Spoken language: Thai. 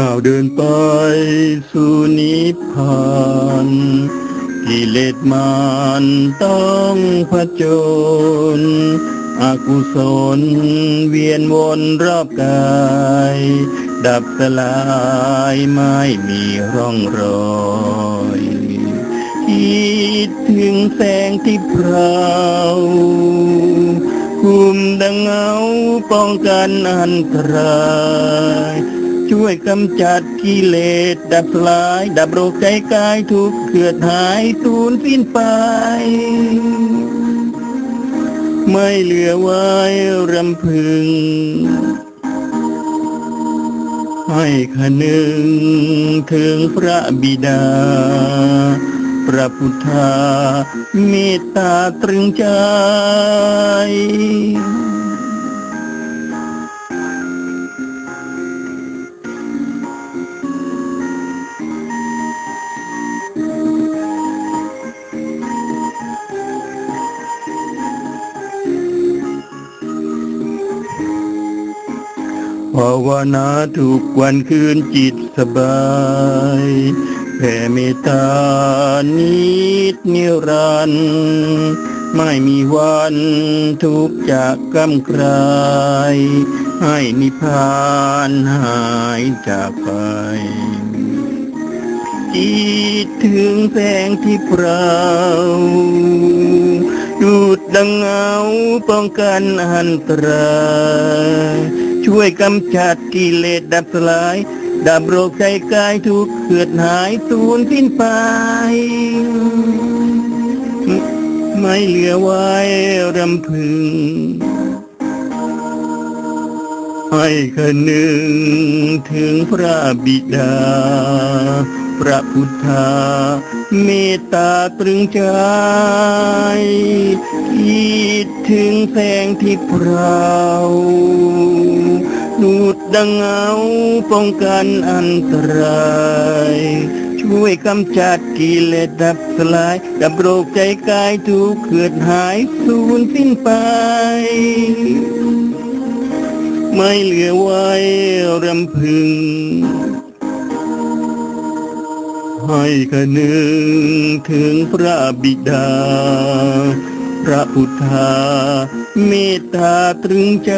ก้าวเดินไปสู่นิพพานกิเลสมานต้องผจญอกุศลเวียนวนรอบกาย ดับสลายไม่มีร่องรอยคิดถึงแสงที่พราวคุมดังเงาป้องกันอันตราย ช่วยกำจัดกิเลสดับลาย ดับโรคใจกายทุกข์เกิดหายสูญสิ้นไป ไม่เหลือไว้รำพึง ให้คนึงถึงพระบิดา พระพุทธาเมตตาตรึงใจ ภาวนาทุกวันคืนจิตสบายแผ่เมตตานิดนิรันดร์ไม่มีวันทุกข์จากกำกรายให้นิพพานหายจากไปจิตถึงแสงที่เปล่าดูดดังเงาป้องกันอันตราย ช่วยกำจัดกิเลสดับสลายดับโรคใจกายทุกข์เกิดหายสูญสิ้นไป ไม่เหลือไว้รำพึง ให้คนึงถึงพระบิดา พระพุทธาเมตตาตรึงใจคิดถึงแสงที่เพราว ดูดดังเงาป้องกันอันตราย ช่วยกำจัดกิเลสดับสลาย ดับโรคใจกายทุกข์เกิดหายสูญสิ้นไป ไม่เหลือไว้รำพึง ให้คนึงถึงพระบิดาพระพุทธาเมตตาตรึงใจ